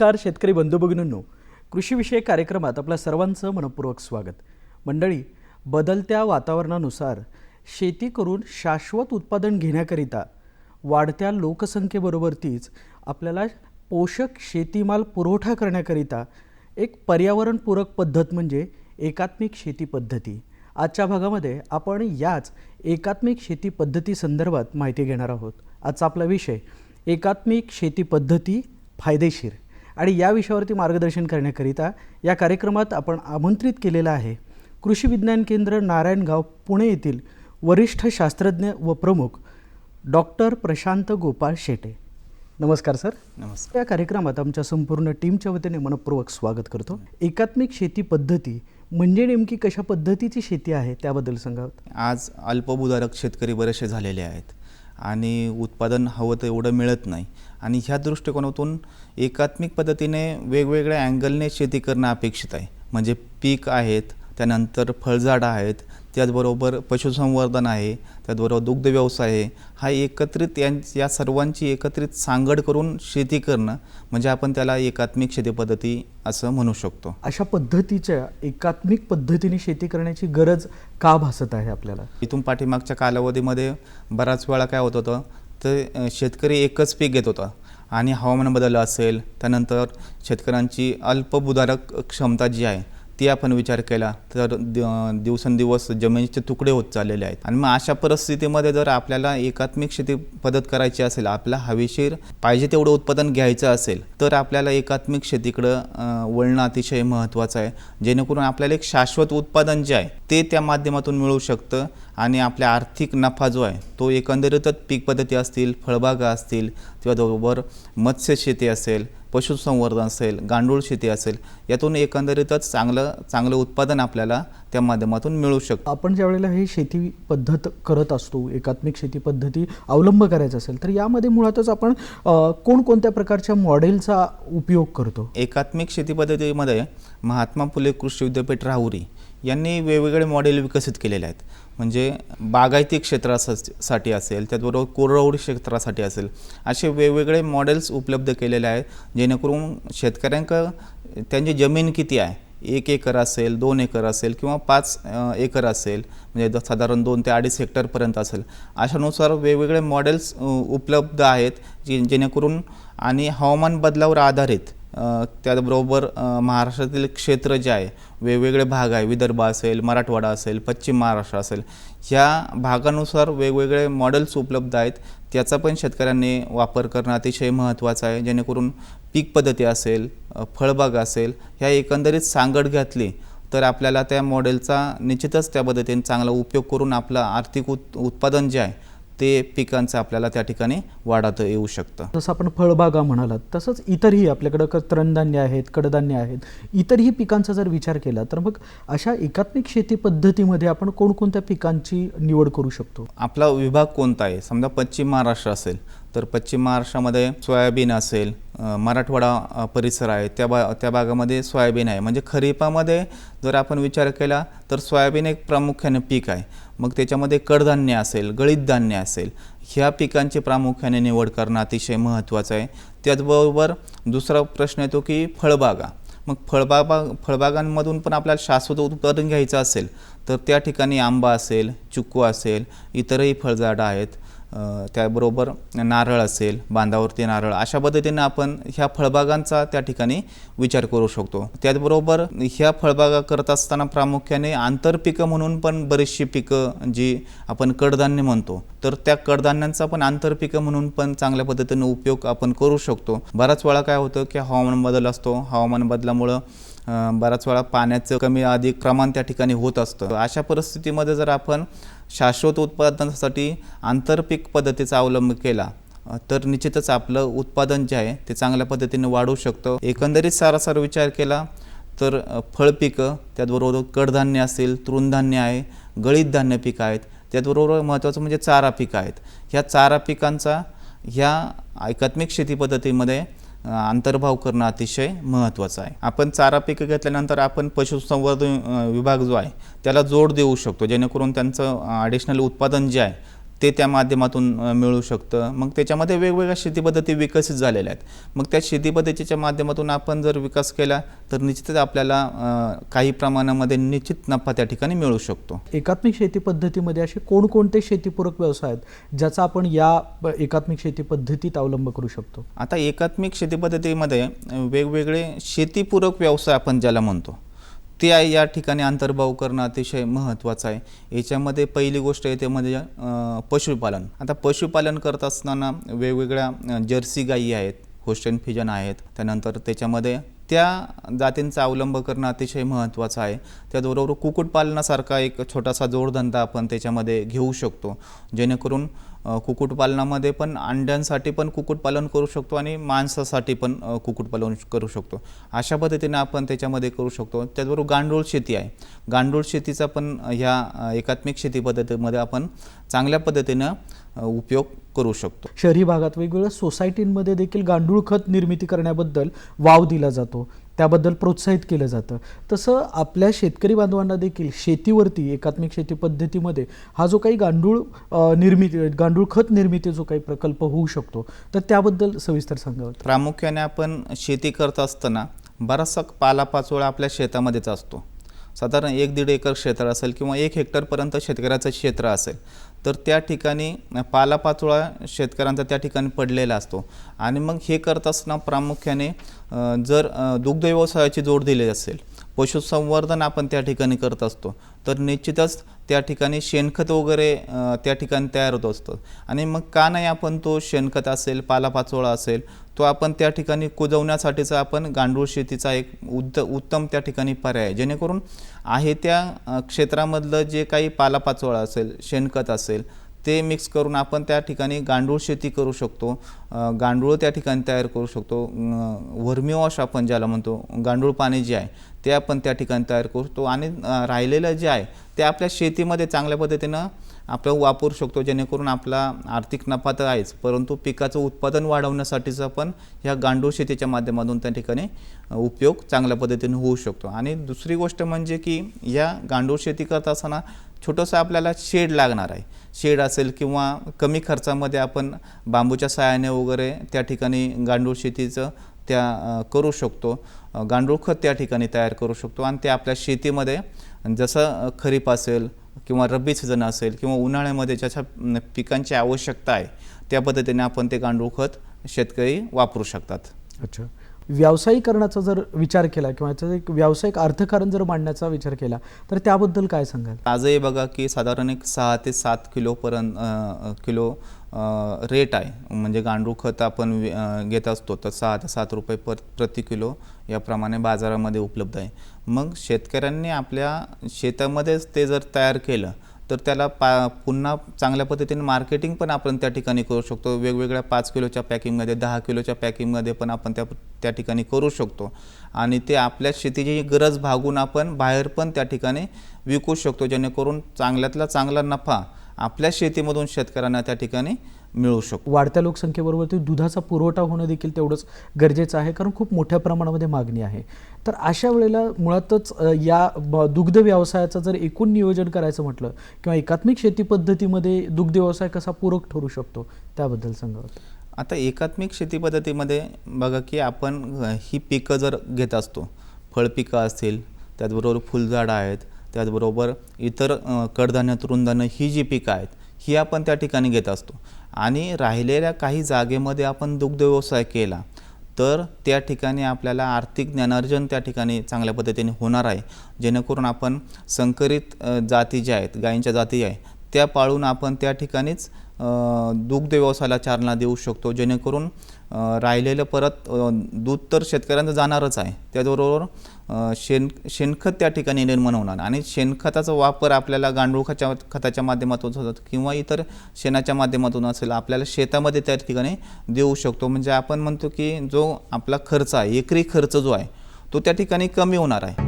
नमस्कार शेतकरी बंधू भगिनींनो. कृषीविषयक कार्यक्रमात आपल्या सर्वांचं मनपूर्वक स्वागत. मंडळी बदलत्या वातावरणानुसार शेती करून शाश्वत उत्पादन घेण्याकरिता वाढत्या लोकसंख्येबरोबरतीच आपल्याला पोषक शेतीमाल पुरवठा करण्याकरिता एक पर्यावरणपूरक पद्धत म्हणजे एकात्मिक शेती पद्धती. आजच्या भागामध्ये आपण याच एकात्मिक शेती पद्धती संदर्भात माहिती घेणार आहोत. आजचा आपला विषय एकात्मिक शेती पद्धती फायदेशीर. आणि या विषयावरती मार्गदर्शन करण्याकरिता या कार्यक्रमात आपण आमंत्रित केलेलं आहे कृषी विज्ञान केंद्र नारायणगाव पुणे येथील वरिष्ठ शास्त्रज्ञ व प्रमुख डॉक्टर प्रशांत गोपाळ शेटे. नमस्कार सर. नमस्कार. या कार्यक्रमात आमच्या संपूर्ण टीमच्या वतीने मनपूर्वक स्वागत करतो. एकात्मिक शेती पद्धती म्हणजे नेमकी कशा पद्धतीची शेती आहे त्याबद्दल सांगावं आज अल्पभूधारक शेतकरी बरेचसे झालेले आहेत. आणि उत्पादन हवं तर एवढं मिळत नाही. आणि ह्या दृष्टिकोनातून एकात्मिक पद्धतीने वेगवेगळ्या अँगलने शेती करणं अपेक्षित आहे. म्हणजे पीक आहेत त्यानंतर फळझाडं आहेत त्याचबरोबर पशुसंवर्धन आहे त्याचबरोबर दुग्ध व्यवसाय आहे हा एकत्रित यां या सर्वांची एकत्रित सांगड करून शेती करणं म्हणजे आपण त्याला एकात्मिक शेती पद्धती असं म्हणू शकतो. अशा पद्धतीच्या एकात्मिक पद्धतीने शेती करण्याची गरज का भासत आहे आपल्याला? इथून पाठीमागच्या कालावधीमध्ये बराच वेळा काय होत होतं तर शेतकरी एकच पीक घेत होता आणि हवामान बदल असेल त्यानंतर शेतकऱ्यांची अल्पभूधारक क्षमता जी आहे ती आपण विचार केला तर दिवसेंदिवस जमिनीचे तुकडे होत चाललेले आहेत. आणि मग अशा परिस्थितीमध्ये जर आपल्याला एकात्मिक शेती पद्धत करायची असेल आपला हवेशीर पाहिजे तेवढं उत्पादन घ्यायचं असेल तर आपल्याला एकात्मिक शेतीकडं वळणं अतिशय महत्त्वाचं आहे. जेणेकरून आपल्याला एक शाश्वत उत्पादन जे आहे ते त्या माध्यमातून मिळू शकतं आणि आपल्या आर्थिक नफा जो आहे तो एकंदरीतच पीक पद्धती असतील फळबागा असतील किंवा बरोबर मत्स्यशेती असेल पशुसंवर्धन असेल गांडूळ शेती असेल यातून एकंदरीतच चांगलं चांगलं उत्पादन आपल्याला त्या माध्यमातून मिळू शकतं. आपण ज्या वेळेला ही शेती पद्धत करत असतो एकात्मिक शेती पद्धती अवलंब करायचा असेल तर यामध्ये मुळातच आपण कोणकोणत्या प्रकारच्या मॉडेलचा उपयोग करतो? एकात्मिक शेती पद्धतीमध्ये महात्मा फुले कृषी विद्यापीठ राहुरी यांनी वेगवेगळे मॉडेल विकसित केलेले आहेत. म्हणजे बागायती क्षेत्रासाठी असेल त्याचबरोबर कोरडवाहू क्षेत्रासाठी असेल असे वेगवेगळे मॉडेल्स उपलब्ध केलेले आहेत जेणेकरून शेतकऱ्यांक त्यांची जमीन किती आहे? एक एकर असेल दोन एकर असेल किंवा पाच एकर असेल म्हणजे साधारण दोन ते अडीच हेक्टरपर्यंत असेल. अशानुसार वेगवेगळे मॉडेल्स उपलब्ध आहेत जे जेणेकरून आणि हवामान बदलावर आधारित त्याचबरोबर महाराष्ट्रातील क्षेत्र जे आहे वेगवेगळे भाग आहे विदर्भ असेल मराठवाडा असेल पश्चिम महाराष्ट्र असेल ह्या भागानुसार वेगवेगळे मॉडेल्स उपलब्ध आहेत. त्याचा पण शेतकऱ्यांनी वापर करणं अतिशय महत्त्वाचं आहे. जेणेकरून पीक पद्धती असेल फळबाग असेल ह्या एकंदरीत सांगड घातली तर आपल्याला त्या मॉडेलचा निश्चितच त्या पद्धतीने चांगला उपयोग करून आपलं आर्थिक उत उत्पादन जे आहे ते पिकांचं आपल्याला त्या ठिकाणी वाढवता येऊ शकतं. जसं आपण फळबागा म्हणालात तसंच इतरही आपल्याकडं क आहेत कडधान्य आहेत इतरही पिकांचा जर विचार केला तर मग अशा एकात्मिक शेती पद्धतीमध्ये आपण कोणकोणत्या पिकांची निवड करू शकतो? आपला विभाग कोणता आहे? समजा पश्चिम महाराष्ट्र असेल तर पश्चिम महाराष्ट्रामध्ये सोयाबीन असेल मराठवाडा परिसर आहे त्या बा त्या भागामध्ये सोयाबीन आहे. म्हणजे खरीपामध्ये जर आपण विचार केला तर सोयाबीन एक प्रामुख्याने पीक आहे. मग त्याच्यामध्ये कडधान्य असेल गळीत धान्य असेल ह्या पिकांची प्रामुख्याने निवड करणं अतिशय महत्त्वाचं आहे. त्याचबरोबर दुसरा प्रश्न येतो की फळबागा. मग फळबागा फळबागांमधून पण आपल्याला शाश्वत उत्पादन घ्यायचं असेल तर त्या ठिकाणी आंबा असेल चिक्कू असेल इतरही फळझाडं आहेत. त्याबरोबर नारळ असेल बांधावरती नारळ अशा पद्धतीने आपण ह्या फळबागांचा त्या ठिकाणी विचार करू शकतो. त्याचबरोबर ह्या फळबागा करत असताना प्रामुख्याने आंतरपिकं म्हणून पण बरीचशी पिकं जी आपण कडधान्य म्हणतो तर त्या कडधान्यांचा पण आंतरपिकं म्हणून पण चांगल्या पद्धतीने उपयोग आपण करू शकतो. बऱ्याच वेळा काय होतं की हवामान बदल असतो. हवामान बदलामुळं बराच वेळा पाण्याचं कमी अधिक प्रमाण त्या ठिकाणी होत असतं. अशा परिस्थितीमध्ये जर आपण शाश्वत उत्पादनासाठी आंतरपीक पद्धतीचा अवलंब केला. तर निश्चितच आपलं उत्पादन जे आहे ते चांगल्या पद्धतीने वाढू शकतं. एकंदरीत सारासार विचार केला तर फळपिकं त्याचबरोबर कडधान्य असेल तृणधान्य आहे गळीत धान्य पिकं आहेत त्याचबरोबर महत्त्वाचं म्हणजे चारा पिकं आहेत. ह्या चारा पिकांचा ह्या एकात्मिक शेती पद्धतीमध्ये अंतर्भाव करणं अतिशय महत्त्वाचं आहे. आपण चारा पिकं घेतल्यानंतर आपण पशुसंवर्धन विभाग जो आहे त्याला जोड देऊ शकतो जेणेकरून त्यांचं ॲडिशनल उत्पादन जे आहे ते त्या माध्यमातून मिळू शकतं. मग त्याच्यामध्ये वेगवेगळ्या शेतीपद्धती विकसित झालेल्या आहेत. मग त्या शेतीपद्धतीच्या माध्यमातून आपण जर विकास केला तर निश्चितच आपल्याला काही प्रमाणामध्ये निश्चित नफा त्या ठिकाणी मिळू शकतो. एकात्मिक शेती पद्धतीमध्ये असे कोणकोणते शेतीपूरक व्यवसाय आहेत ज्याचा आपण या एकात्मिक शेती पद्धतीत अवलंब करू शकतो? आता एकात्मिक शेती पद्धतीमध्ये वेगवेगळे शेतीपूरक व्यवसाय आपण ज्याला म्हणतो. ते आहे या ठिकाणी अंतर्भाव करणं अतिशय महत्त्वाचं आहे. याच्यामध्ये पहिली गोष्ट येते म्हणजे पशुपालन. आता पशुपालन करत असताना वेगवेगळ्या जर्सी गायी आहेत होस्टेन फिजन आहेत. त्यानंतर त्याच्यामध्ये त्या जातींचा अवलंब करणं अतिशय महत्त्वाचं आहे. त्याचबरोबर कुक्कुटपालनासारखा एक छोटासा जोडधंदा आपण त्याच्यामध्ये घेऊ शकतो. जेणेकरून कुक्कुटपालनामध्ये पण अंड्यांसाठी पण कुक्कुटपालन करू शकतो आणि मांसासाठी पण कुक्कुटपालन करू शकतो. अशा पद्धतीने आपण त्याच्यामध्ये करू शकतो. त्याचबरोबर गांडूळ शेती आहे. गांडूळ शेतीचा पण ह्या एकात्मिक शेती पद्धतीमध्ये आपण चांगल्या पद्धतीनं उपयोग करू शकतो. शहरी भागात वेगवेगळ्या सोसायटींमध्ये देखील गांडूळ खत निर्मिती करण्याबद्दल वाव दिला जातो. त्याबद्दल प्रोत्साहित केलं जातं. तसं आपल्या शेतकरी बांधवांना देखील शेतीवरती एकात्मिक शेती पद्धतीमध्ये हा जो काही गांडूळ निर्मिती गांडूळ खत निर्मिती जो काही प्रकल्प होऊ शकतो तर त्याबद्दल सविस्तर सांगावं प्रामुख्याने आपण शेती करत असताना बराचसा पालापाचोळा आपल्या शेतामध्येच असतो. साधारण एक दीड एकर क्षेत्र असेल किंवा एक हेक्टरपर्यंत शेतकऱ्याचं क्षेत्र असेल तर त्या ठिकाणी पालापाचोळा शेतकऱ्यांचा त्या ठिकाणी पडलेला असतो. आणि मग हे करत असताना प्रामुख्याने जर दुग्ध व्यवसायाची जोड दिली असेल पशुसंवर्धन आपण त्या ठिकाणी करत असतो तर निश्चितच त्या ठिकाणी शेणखत वगैरे त्या ठिकाणी तयार होत असतं. आणि मग का नाही आपण तो शेणखत असेल पालापाचोळा असेल तो आपण त्या ठिकाणी कुजवण्यासाठीचा आपण गांडूळ शेतीचा एक उद्द उत्तम त्या ठिकाणी पर्याय आहे. जेणेकरून आहे त्या क्षेत्रामधलं जे काही पालापाचोळा असेल शेणखत असेल ते मिक्स करून आपण त्या ठिकाणी गांडूळ शेती करू शकतो. गांडूळ त्या ठिकाणी तयार करू शकतो. वर्मी वॉश आपण ज्याला म्हणतो गांडूळ पाणी जे आहे ते आपण त्या ठिकाणी तयार करू शकतो. आणि राहिलेलं जे आहे ते आपल्या शेतीमध्ये चांगल्या पद्धतीनं आपण वापरू शकतो जेणेकरून आपला आर्थिक नफा तर आहेच परंतु पिकाचं उत्पादन वाढवण्यासाठीचा पण ह्या गांडूळ शेतीच्या माध्यमातून त्या ठिकाणी उपयोग चांगल्या पद्धतीने होऊ शकतो. आणि दुसरी गोष्ट म्हणजे की या गांडूळ शेती करत असताना छोटंसं आपल्याला शेड लागणार आहे. शेड असेल किंवा कमी खर्चामध्ये आपण बांबूच्या सहाय्याने वगैरे त्या ठिकाणी गांडूळ शेतीचं त्या करू शकतो. गांडूळ खत त्या ठिकाणी तयार करू शकतो आणि ते आपल्या शेतीमध्ये जसं खरीप असेल किंवा रब्बी सीझन असेल किंवा उन्हाळ्यामध्ये ज्याच्या पिकांची आवश्यकता आहे त्या पद्धतीने आपण ते गांडूळ खत शेतकरी वापरू शकतात. अच्छा. व्यावसायीकरणाचा जर विचार केला किंवा याचं एक व्यावसायिक अर्थकारण जर मांडण्याचा विचार केला तर त्याबद्दल काय सांगाल? आजही बघा की साधारण एक सहा ते सात किलोपर्यंत किलो रेट आहे. म्हणजे गांडूळ खत आपण घेत असतो तर सहा ते सात रुपये पर प्रति किलो याप्रमाणे बाजारामध्ये उपलब्ध आहे. मग शेतकऱ्यांनी आपल्या शेतामध्येच ते जर तयार केलं तर त्याला पा पुन्हा चांगल्या पद्धतीने मार्केटिंग पण आपण त्या ठिकाणी करू शकतो. वेगवेगळ्या पाच किलोच्या पॅकिंगमध्ये दहा किलोच्या पॅकिंगमध्ये पण आपण त्या त्या ठिकाणी करू शकतो. आणि ते आपल्या शेतीची गरज भागून आपण बाहेर पण त्या ठिकाणी विकू शकतो जेणेकरून चांगल्यातला चांगला नफा आपल्या शेतीमधून शेतकऱ्यांना त्या ठिकाणी मिळू शकतो. वाढत्या लोकसंख्येबरोबर ते दुधाचा पुरवठा होणं देखील तेवढंच गरजेचं आहे कारण खूप मोठ्या प्रमाणामध्ये मागणी आहे. तर अशा वेळेला मुळातच या दुग्ध व्यवसायाचं जर एकूण नियोजन करायचं म्हटलं किंवा एकात्मिक शेती पद्धतीमध्ये दुग्ध व्यवसाय कसा पूरक ठरू शकतो त्याबद्दल सांगावं आता एकात्मिक शेती पद्धतीमध्ये बघा की आपण ही पिकं जर घेत असतो फळपिकं असतील त्याचबरोबर फुलझाडं आहेत त्याचबरोबर इतर कडधान्य तृणधान्य ही जी पिकं आहेत ही आपण त्या ठिकाणी घेत असतो. आणि राहिलेल्या काही जागेमध्ये आपण दुग्धव्यवसाय केला तर त्या ठिकाणी आपल्याला आर्थिक ज्ञानार्जन त्या ठिकाणी चांगल्या पद्धतीने होणार आहे. जेणेकरून आपण संकरित जाती ज्या आहेत गायींच्या जाती आहे त्या पाळून आपण त्या ठिकाणीच दुग्ध व्यवसायाला चालना देऊ शकतो. जेणेकरून राहिलेलं परत दूध तर शेतकऱ्यांचं जाणारच आहे. त्याचबरोबर शेण शेणखत त्या ठिकाणी निर्माण होणार. आणि शेणखताचा वापर आपल्याला गांडूळ खताच्या माध्यमातून होतात किंवा इतर शेणाच्या माध्यमातून असेल आपल्याला शेतामध्ये त्या ठिकाणी देऊ शकतो. म्हणजे आपण म्हणतो की जो आपला खर्च आहे एकरी खर्च जो आहे तो त्या ठिकाणी कमी होणार आहे.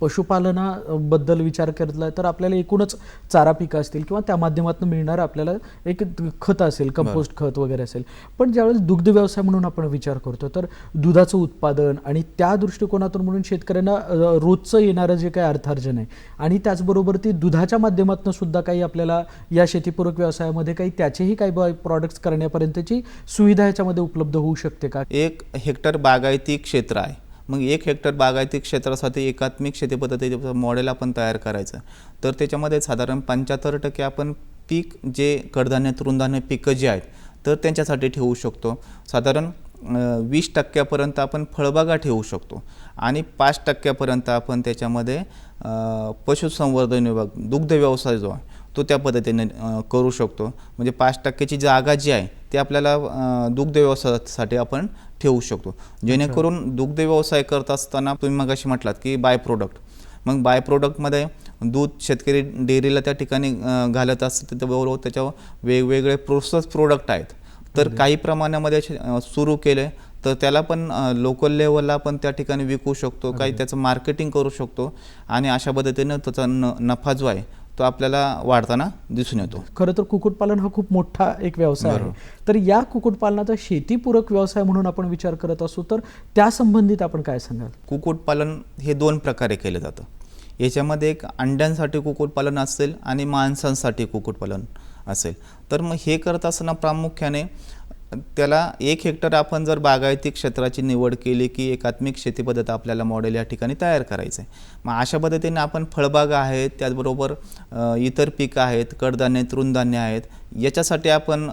पशुपालनाबद्दल विचार केला तर आपल्याला एकूणच चारा पिकं असतील किंवा त्या माध्यमातून मिळणारं आपल्याला एक खत असेल कंपोस्ट खत वगैरे असेल. पण ज्यावेळेस दुग्ध व्यवसाय म्हणून आपण विचार करतो तर दुधाचं उत्पादन आणि त्या दृष्टिकोनातून म्हणून शेतकऱ्यांना रोजचं येणारं जे काही अर्थार्जन आहे आणि त्याचबरोबर ती दुधाच्या माध्यमातून सुद्धा काही आपल्याला या शेतीपूरक व्यवसायामध्ये काही त्याचेही काही प्रॉडक्ट्स करण्यापर्यंतची सुविधा याच्यामध्ये उपलब्ध होऊ शकते का? एक हेक्टर बागायती क्षेत्र आहे. मग एक हेक्टर बागायती क्षेत्रासाठी एकात्मिक शेती पद्धतीचं मॉडेल आपण तयार करायचं. तर त्याच्यामध्ये साधारण पंच्याहत्तर टक्के आपण पीक जे कडधान्य तृणधान्य पिकं जे आहेत तर त्यांच्यासाठी ठेवू शकतो. साधारण वीस टक्क्यापर्यंत आपण फळबागा ठेवू शकतो. आणि पाच टक्क्यापर्यंत आपण त्याच्यामध्ये पशुसंवर्धन विभाग दुग्ध व्यवसाय जो आहे तो त्या पद्धतीने करू शकतो. म्हणजे पाच टक्क्याची जागा जी आहे ती आपल्याला दुग्ध व्यवसायासाठी आपण ठेवू शकतो. जेणेकरून दुग्ध व्यवसाय करत असताना तुम्ही मगाशी म्हटलात की बाय प्रोडक्ट. मग बाय प्रोडक्टमध्ये दूध शेतकरी डेअरीला त्या ठिकाणी घालत असतात त्याच्याबरोबर त्याच्यावर वेगवेगळे प्रोसेस प्रोडक्ट आहेत. तर काही प्रमाणामध्ये सुरू केले तर त्याला पण लोकल लेवलला पण त्या ठिकाणी विकू शकतो काही त्याचं मार्केटिंग करू शकतो. आणि अशा पद्धतीनं त्याचा न नफा जो आहे तो आपल्याला वाढताना दिसून येतो. खरं तर कुक्कुटपालन हा खूप मोठा एक व्यवसाय आहे. तर या कुक्कुटपालनाचा शेतीपूरक व्यवसाय म्हणून आपण विचार करत असू तर त्या संबंधित आपण काय सांगाल? कुक्कुटपालन हे दोन प्रकारे केलं जातं. याच्यामध्ये एक अंड्यांसाठी कुक्कुटपालन असेल आणि मांसांसाठी कुक्कुटपालन असेल. तर मग हे करत असताना प्रामुख्याने त्याला एक हेक्टर आपण जर बागायती क्षेत्राची निवड केली की एकात्मिक शेती पद्धत आपल्याला मॉडेल या ठिकाणी तयार करायचं आहे मग अशा पद्धतीने आपण फळबाग आहेत त्याचबरोबर इतर पिकं आहेत कडधान्य तृणधान्य आहेत याच्यासाठी आपण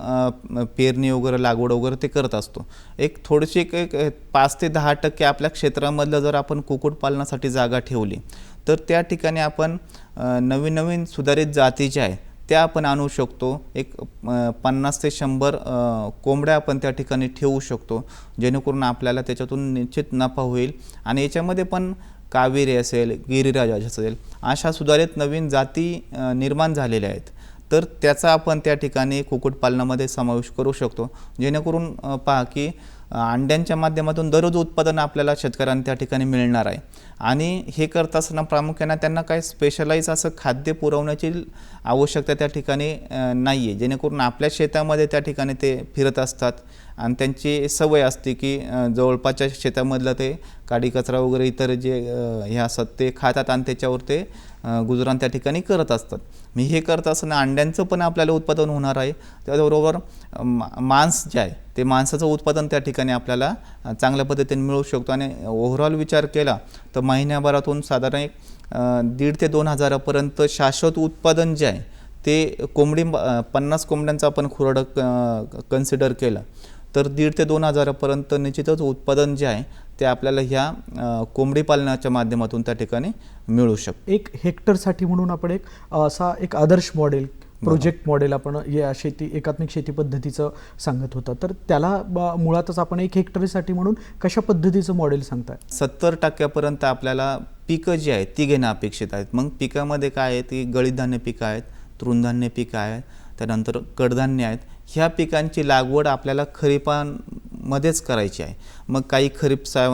पेरणी वगैरे लागवड वगैरे ते करत असतो. एक थोडीशी एक एक पाच ते दहा टक्के आपल्या क्षेत्रामधलं जर आपण कुक्कुटपालनासाठी जागा ठेवली तर त्या ठिकाणी आपण नवीन नवीन सुधारित जाती ज्या आहेत त्या आपण आणू शकतो. एक पन्नास ते शंभर कोंबड्या आपण त्या ठिकाणी ठेवू शकतो. जेणेकरून आपल्याला त्याच्यातून निश्चित नफा होईल. आणि याच्यामध्ये पण कावेरी असेल गिरिराज असेल अशा सुधारित नवीन जाती निर्माण झालेल्या आहेत. तर त्याचा आपण त्या ठिकाणी कुक्कुटपालनामध्ये समावेश करू शकतो. जेणेकरून पहा की अंड्यांच्या माध्यमातून दररोज उत्पादन आपल्याला शेतकऱ्यांना त्या ठिकाणी मिळणार आहे. आणि हे करत असताना प्रामुख्याने त्यांना काय स्पेशलाईज असं खाद्य पुरवण्याची आवश्यकता त्या ठिकाणी नाही आहे जेणेकरून आपल्या शेतामध्ये त्या ठिकाणी ते फिरत असतात आणि त्यांची सवय असते की जवळपासच्या शेतामधलं ते काडी कचरा वगैरे इतर जे हे असतात ते खातात आणि त्याच्यावर ते गुजरान गुजराण त्या ठिकाणी करत असतात. मी हे करत असताना अंड्यांचं पण आपल्याला उत्पादन होणार आहे. त्याचबरोबर मा- मांस जे आहे ते माणसाचं उत्पादन त्या ठिकाणी आपल्याला चांगल्या पद्धतीने मिळू शकतो. आणि ओव्हरऑल विचार केला तर महिन्याभरातून साधारण एक दीड ते दोन हजारापर्यंत शाश्वत उत्पादन जे आहे ते कोंबडी पन्नास कोंबड्यांचं आपण खुराडं कन्सिडर केलं. तर दीड ते दोन हजारापर्यंत निश्चितच उत्पादन जे आहे ते आपल्याला ह्या कोंबडी पालनाच्या माध्यमातून त्या ठिकाणी मिळू शकतो. एक हेक्टरसाठी म्हणून आपण एक असा एक आदर्श मॉडेल प्रोजेक्ट मॉडेल आपण या शेती एकात्मिक शेती पद्धतीचं सांगत होता. तर त्याला मुळातच आपण एक हेक्टरसाठी म्हणून कशा पद्धतीचं मॉडेल सांगताय? सत्तर टक्क्यापर्यंत आपल्याला पिकं जी आहेत ती घेणं अपेक्षित आहेत. मग पिकामध्ये काय आहे? ती गळीतधान्य पिकं आहेत तृणधान्य पिकं आहेत त्यानंतर कडधान्य आहेत. ह्या पिकांची लागवड आपल्याला खरीपांमध्येच करायची आहे. मग काही खरीप सा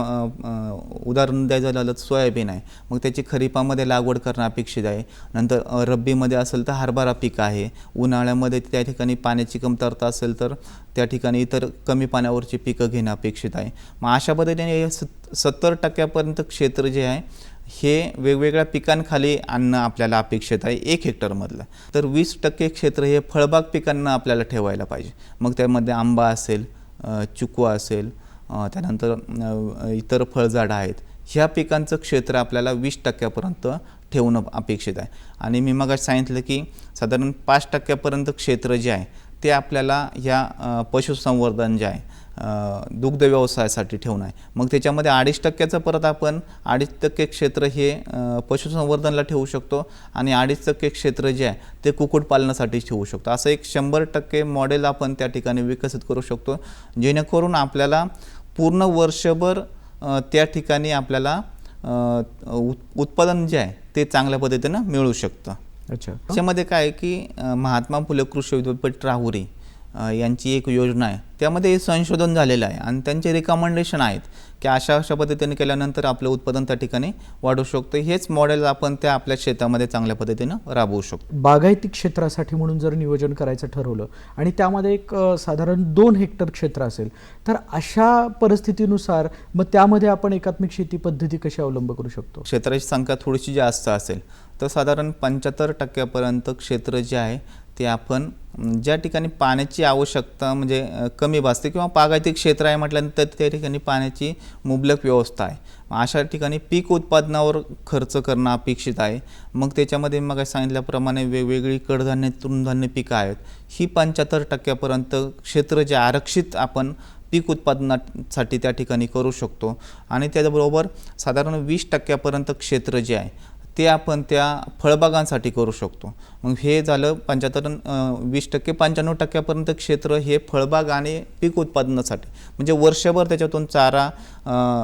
उदाहरण द्यायचं झालं तर सोयाबीन आहे. मग त्याची खरीपामध्ये लागवड करणं अपेक्षित आहे. नंतर रब्बीमध्ये असेल तर हरभरा पीक आहे. उन्हाळ्यामध्ये त्या ठिकाणी पाण्याची कमतरता असेल तर त्या ठिकाणी इतर कमी पाण्यावरची पिकं घेणं अपेक्षित आहे. मग अशा पद्धतीने सत्तर टक्क्यापर्यंत क्षेत्र जे आहे हे वेगवेगळ्या पिकांखाली आणणं आपल्याला अपेक्षित आहे एक हेक्टरमधलं. तर वीस टक्के क्षेत्र हे फळबाग पिकांना आपल्याला ठेवायला पाहिजे. मग त्यामध्ये आंबा असेल अ, चिकू असेल त्यानंतर इतर फळझाडं आहेत. ह्या पिकांचं क्षेत्र आपल्याला वीस टक्क्यापर्यंत ठेवणं अपेक्षित आहे. आणि मी मग सांगितलं की साधारण पाच टक्क्यापर्यंत क्षेत्र जे आहे ते आपल्याला ह्या पशुसंवर्धन जे आहे दुग्ध व्यवसायासाठी ठेवणं आहे. मग त्याच्यामध्ये अडीच टक्क्याचं परत आपण अडीच टक्के क्षेत्र हे पशुसंवर्धनला ठेवू शकतो आणि अडीच टक्के क्षेत्र जे आहे ते कुक्कुटपालनासाठी ठेवू शकतो. असं एक शंभर टक्के मॉडेल आपण त्या ठिकाणी विकसित करू शकतो जेणेकरून आपल्याला पूर्ण वर्षभर त्या ठिकाणी आपल्याला उत्पादन जे आहे ते चांगल्या पद्धतीनं मिळू शकतं. अच्छा. त्याच्यामध्ये काय की महात्मा फुले कृषी विद्यापीठ राहुरी यांची एक योजना आहे. त्यामध्ये संशोधन झालेलं आहे आणि त्यांचे रिकमेंडेशन आहेत की अशा अशा पद्धतीने केल्यानंतर आपलं उत्पादन त्या ठिकाणी वाढू शकतं. हेच मॉडेल आपण त्या आपल्या शेतामध्ये चांगल्या पद्धतीनं राबवू शकतो. बागायती क्षेत्रासाठी म्हणून जर नियोजन करायचं ठरवलं आणि त्यामध्ये एक साधारण दोन हेक्टर क्षेत्र असेल तर अशा परिस्थितीनुसार मग त्यामध्ये आपण एकात्मिक शेती पद्धती कशी अवलंब करू शकतो? क्षेत्राची संख्या थोडीशी जास्त असेल तर साधारण पंच्याहत्तर टक्क्यापर्यंत क्षेत्र जे आहे ते आपण ज्या ठिकाणी पाण्याची आवश्यकता म्हणजे कमी भासते किंवा बागायती क्षेत्र आहे म्हटल्यानंतर त्या ठिकाणी पाण्याची मुबलक व्यवस्था आहे. मग अशा ठिकाणी पीक उत्पादनावर खर्च करणं अपेक्षित आहे. मग त्याच्यामध्ये मग सांगितल्याप्रमाणे वेगवेगळी कडधान्य तृणधान्य पिकं आहेत. ही पंच्याहत्तर टक्क्यापर्यंत क्षेत्र जे आरक्षित आपण पीक उत्पादनासाठी त्या ठिकाणी करू शकतो. आणि त्याचबरोबर साधारण वीस टक्क्यापर्यंत क्षेत्र जे आहे ते आपण त्या फळबागांसाठी करू शकतो. मग हे झालं पंच्याहत्तर वीस टक्के पंच्याण्णव टक्क्यापर्यंत क्षेत्र हे फळबाग आणि पीक उत्पादनासाठी. म्हणजे वर्षभर त्याच्यातून चारा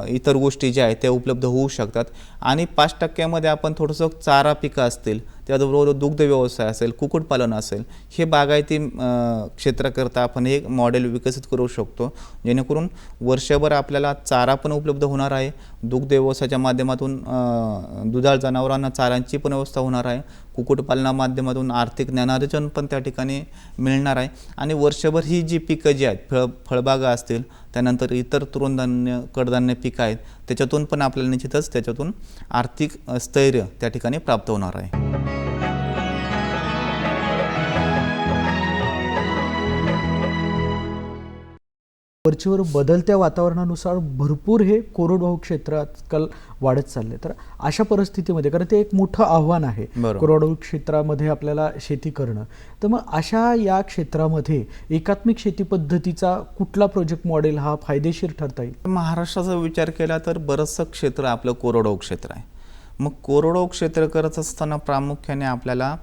इतर गोष्टी ज्या आहेत त्या उपलब्ध होऊ शकतात. आणि पाच टक्क्यामध्ये आपण थोडंसं चारा पिकं असतील त्याचबरोबर दुग्ध व्यवसाय असेल कुक्कुटपालन असेल हे बागायती क्षेत्राकरता आपण एक मॉडेल विकसित करू शकतो. जेणेकरून वर्षभर आपल्याला चारा पण उपलब्ध होणार आहे. दुग्ध व्यवसायाच्या माध्यमातून दुधाळ जनावरांना चारांची पण व्यवस्था होणार आहे. कुक्कुटपालना माध्यमातून आर्थिक ज्ञानार्जन पण त्या ठिकाणी मिळणार आहे. आणि वर्षभर ही जी पिकं जी आहेत फळ फळबागा असतील त्यानंतर इतर तृणधान्य कडधान्य पिकं आहेत त्याच्यातून पण आपल्याला निश्चितच त्याच्यातून आर्थिक स्थैर्य त्या ठिकाणी प्राप्त होणार आहे. वरचीवर बदलत्या वातावरणानुसार भरपूर हे कोरडवाहू क्षेत्र आजकाल वाढत चालले तर अशा परिस्थितीमध्ये कारण ते एक मोठं आव्हान आहे. कोरडवाहू क्षेत्रामध्ये आपल्याला शेती करणं. तर मग अशा या क्षेत्रामध्ये एकात्मिक शेती पद्धतीचा कुठला प्रोजेक्ट मॉडेल हा फायदेशीर ठरता येईल? महाराष्ट्राचा विचार केला तर बरंचसं क्षेत्र आपलं कोरडवाहू क्षेत्र आहे. मग कोरडवाहू क्षेत्र करत असताना प्रामुख्याने आपल्याला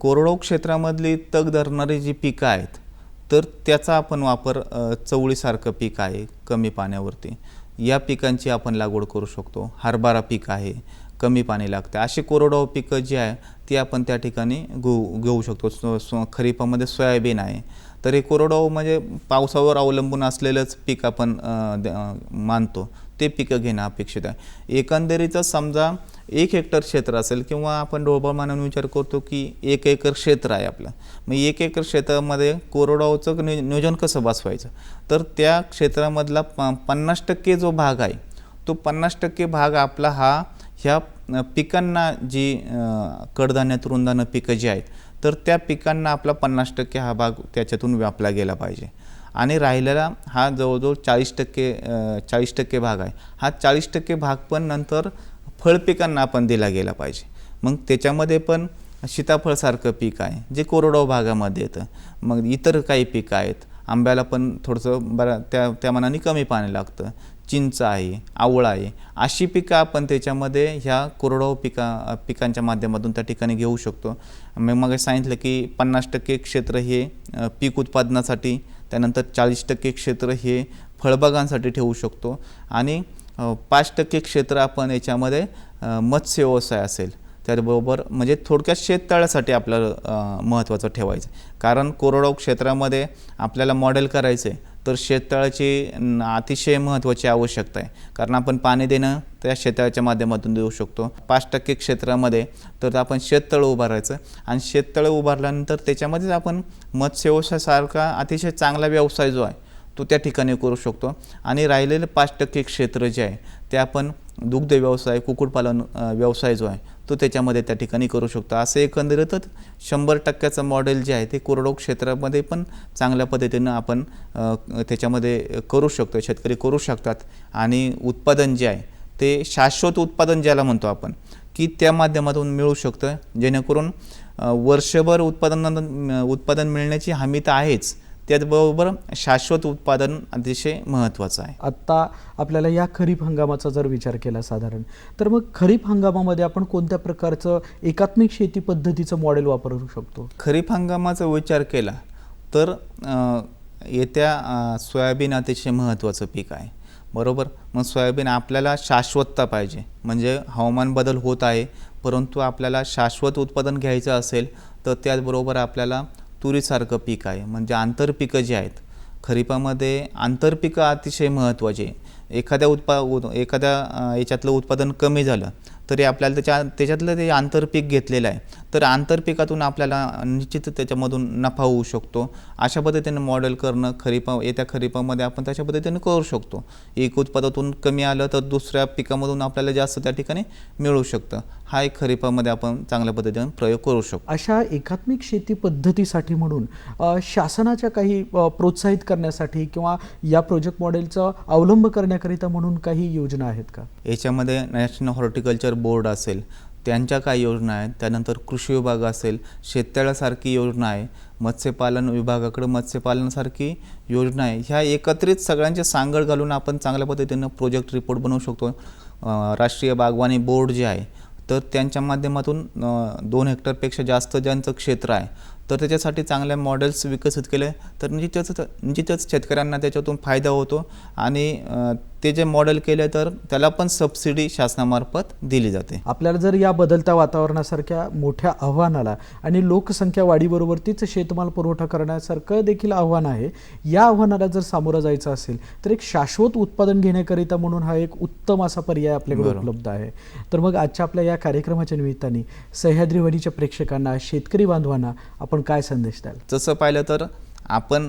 कोरडवाहू क्षेत्रामधली तग धरणारी जी पिकं आहेत तर त्याचा आपण वापर चवळीसारखं पीक आहे कमी पाण्यावरती. या पिकांची आपण लागवड करू शकतो. हरभरा पीक आहे कमी पाणी लागते. अशी कोरडवाहू पिकं जी आहे ती आपण त्या ठिकाणी घेऊ घेऊ शकतो. सो सो खरीपामध्ये सोयाबीन आहे. तर हे कोरडवाहू म्हणजे पावसावर अवलंबून असलेलंच पीक आपण द- मानतो. ते पिकं घेणं अपेक्षित आहे. एकंदरीतच समजा एक हेक्टर क्षेत्र असेल किंवा आपण ढोबळमानाने विचार करतो की एक एकर क्षेत्र आहे आपलं. मग एक एकर क्षेत्रामध्ये कोरडावचं नि नियोजन कसं बसवायचं? तर त्या क्षेत्रामधला प पन्नास टक्के जो भाग आहे तो पन्नास टक्के भाग आपला हा ह्या पिकांना जी कडधान्यात कडधान्य पिकं जी आहेत तर त्या पिकांना आपला पन्नास टक्के हा भाग त्याच्यातून व्यापला गेला पाहिजे. आणि राहिलेला हा जवळजवळ चाळीस टक्के चाळीस टक्के भाग आहे. हा चाळीस टक्के भाग पण नंतर फळपिकांना आपण दिला गेला पाहिजे. मग त्याच्यामध्ये पण सीताफळसारखं पीक आहे जे कोरडवाहू भागामध्ये येतं. मग इतर काही पिकं आहेत आंब्याला पण थोडंसं बरा त्या त्या मनाने कमी पाणी लागतं. चिंच आहे आवळा आहे अशी पिकं आपण त्याच्यामध्ये ह्या कोरडवाहू पिका पिकांच्या माध्यमातून त्या ठिकाणी घेऊ शकतो. मग मग सांगितलं की पन्नास टक्के क्षेत्र हे पीक उत्पादनासाठी त्यानंतर चाळीस टक्के क्षेत्र हे फळबागांसाठी ठेवू शकतो. आणि पाच टक्के क्षेत्र आपण याच्यामध्ये मत्स्य व्यवसाय असेल त्याचबरोबर म्हणजे थोडक्यात शेततळ्यासाठी आपल्याला महत्त्वाचं ठेवायचं. कारण कोरडवाहू क्षेत्रामध्ये आपल्याला मॉडेल करायचं आहे तर शेततळाची अतिशय महत्त्वाची आवश्यकता आहे. कारण आपण पाणी देणं त्या शेततळ्याच्या माध्यमातून देऊ शकतो. पाच टक्के क्षेत्रामध्ये तर आपण शेततळं उभारायचं आणि शेततळं उभारल्यानंतर त्याच्यामध्येच आपण मत्स्य व्यवसायासारखा अतिशय चांगला व्यवसाय जो आहे तो त्या ठिकाणी करू शकतो. आणि राहिलेले पाच टक्के क्षेत्र जे आहे ते आपण दुग्ध व्यवसाय कुक्कुटपालन व्यवसाय जो आहे तो त्याच्यामध्ये त्या ठिकाणी करू शकतो. असं एकंदरीतच शंभर टक्क्याचं मॉडेल जे आहे ते कोरडवाहू क्षेत्रामध्ये पण चांगल्या पद्धतीनं आपण त्याच्यामध्ये करू शकतो. शेतकरी करू शकतात. आणि उत्पादन जे आहे ते शाश्वत उत्पादन ज्याला म्हणतो आपण की त्या माध्यमातून मिळू शकतं. जेणेकरून वर्षभर उत्पादन उत्पादन मिळण्याची हमी तर आहेच त्याचबरोबर शाश्वत उत्पादन अतिशय महत्त्वाचं आहे. आत्ता आपल्याला या खरीप हंगामाचा जर विचार केला साधारण तर मग खरीप हंगामामध्ये आपण कोणत्या प्रकारचं एकात्मिक शेती पद्धतीचं मॉडेल वापरू शकतो? खरीप हंगामाचा विचार केला तर येत्या सोयाबीन अतिशय महत्त्वाचं पीक आहे. बरोबर? मग सोयाबीन आपल्याला शाश्वतता पाहिजे. म्हणजे हवामान बदल होत आहे परंतु आपल्याला शाश्वत उत्पादन घ्यायचं असेल तर त्याचबरोबर आपल्याला तुरीसारखं पीक आहे. म्हणजे आंतरपिकं जी आहेत खरीपामध्ये आंतरपिकं अतिशय महत्त्वाची आहे. एखाद्या उत्पा उद एखाद्या याच्यातलं उत्पादन कमी झालं तरी आपल्याला त्याच्या त्याच्यातलं ते आंतरपीक घेतलेलं आहे. तर आंतरपिकातून आपल्याला निश्चित त्याच्यामधून नफा होऊ शकतो. अशा पद्धतीने मॉडेल करणं खरीपा येत्या खरीपामध्ये आपण तशा पद्धतीने करू शकतो. एक उत्पादातून कमी आलं तर दुसऱ्या पिकामधून आपल्याला जास्त त्या ठिकाणी मिळू शकतं. हा एक खरीपामध्ये आपण चांगल्या पद्धतीने प्रयोग करू शकतो. अशा एकात्मिक शेती पद्धतीसाठी म्हणून शासनाच्या काही प्रोत्साहित करण्यासाठी किंवा या प्रोजेक्ट मॉडेलचा अवलंब करण्याकरिता म्हणून काही योजना आहेत का? याच्यामध्ये नॅशनल हॉर्टिकल्चर बोर्ड असेल त्यांच्या काही योजना आहेत. त्यानंतर कृषी विभाग असेल शेततळ्यासारखी योजना आहे. मत्स्यपालन विभागाकडे मत्स्यपालनासारखी योजना आहे. ह्या एकत्रित सगळ्यांचे सांगड घालून आपण चांगल्या पद्धतीनं प्रोजेक्ट रिपोर्ट बनवू शकतो. राष्ट्रीय बागवानी बोर्ड जे आहे तर त्यांच्या माध्यमातून दोन हेक्टरपेक्षा जास्त ज्यांचं क्षेत्र आहे तर त्याच्यासाठी चांगल्या मॉडेल्स विकसित केले. तर निश्चितच निश्चितच शेतकऱ्यांना त्याच्यातून फायदा होतो आणि ते जे मॉडेल केले तर त्याला पण सबसिडी शासनामार्फत दिली जाते. आपल्याला जर या बदलत्या वातावरणासारख्या मोठ्या आव्हानाला आणि लोकसंख्या वाढीबरोबर तीच शेतमाल पुरवठा करण्यासारखं देखील आव्हान आहे या आव्हानाला जर सामोरं जायचं असेल तर एक शाश्वत उत्पादन घेण्याकरिता म्हणून हा एक उत्तम असा पर्याय आपल्याकडे. उपलब्ध आहे. तर मग आजच्या आपल्या या कार्यक्रमाच्या निमित्ताने सह्याद्रीवाणीच्या प्रेक्षकांना शेतकरी बांधवांना आपण काय संदेश द्याल? तसं पाहिलं तर आपण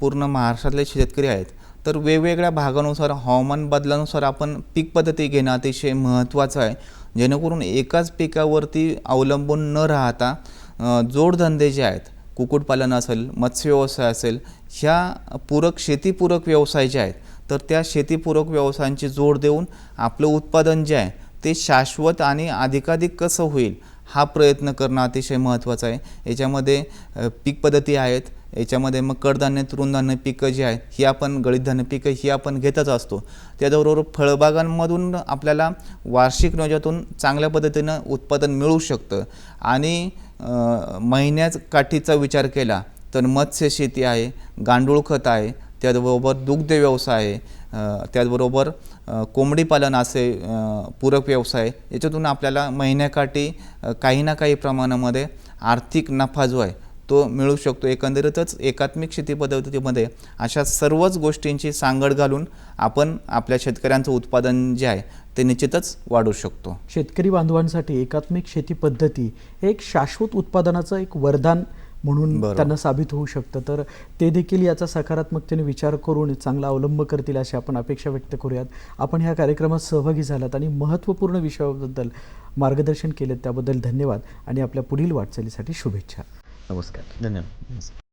पूर्ण महाराष्ट्रातले शेतकरी आहेत. तर वेगवेगळ्या भागानुसार हवामान बदलानुसार आपण पीक पद्धती घेणं अतिशय महत्त्वाचं आहे. जेणेकरून एकाच पिकावरती अवलंबून न राहता जोडधंदे जे आहेत कुक्कुटपालन असेल मत्स्यव्यवसाय असेल ह्या पूरक शेतीपूरक व्यवसाय जे आहेत तर त्या शेतीपूरक व्यवसायांची जोड देऊन आपलं उत्पादन जे आहे ते शाश्वत आणि अधिकाधिक कसं होईल हा प्रयत्न करणं अतिशय महत्त्वाचं आहे. याच्यामध्ये पीक पद्धती आहेत याच्यामध्ये मग कडधान्य तृणधान्य पिकं जी आहेत ही आपण गळीतधान्य पिकं ही आपण घेतच असतो. त्याचबरोबर फळबागांमधून आपल्याला वार्षिक नियोजनातून चांगल्या पद्धतीनं उत्पादन मिळू शकतं. आणि महिन्याच काठीचा विचार केला तर मत्स्य शेती आहे गांडूळ खत आहे त्याचबरोबर दुग्ध व्यवसाय आहे त्याचबरोबर कोंबडी पालन असे पूरक व्यवसाय याच्यातून आपल्याला महिन्याकाठी काही ना काही प्रमाणामध्ये आर्थिक नफा जो आहे तो मिळू शकतो. एकंदरीतच एकात्मिक शेती पद्धतीमध्ये अशा सर्वच गोष्टींची सांगड घालून आपण आपल्या शेतकऱ्यांचं उत्पादन जे आहे ते निश्चितच वाढवू शकतो. शेतकरी बांधवांसाठी एकात्मिक शेती पद्धती हे एक शाश्वत उत्पादनाचं एक वरदान म्हणून. त्यांना साबित होऊ शकतं. तर ते देखील याचा सकारात्मकतेने विचार करून चांगला अवलंब करतील अशी आपण अपेक्षा व्यक्त करूयात. आपण ह्या कार्यक्रमात सहभागी झालात आणि महत्त्वपूर्ण विषयाबद्दल मार्गदर्शन केलं त्याबद्दल धन्यवाद आणि आपल्या पुढील वाटचालीसाठी शुभेच्छा. नमस्कार धन्यवाद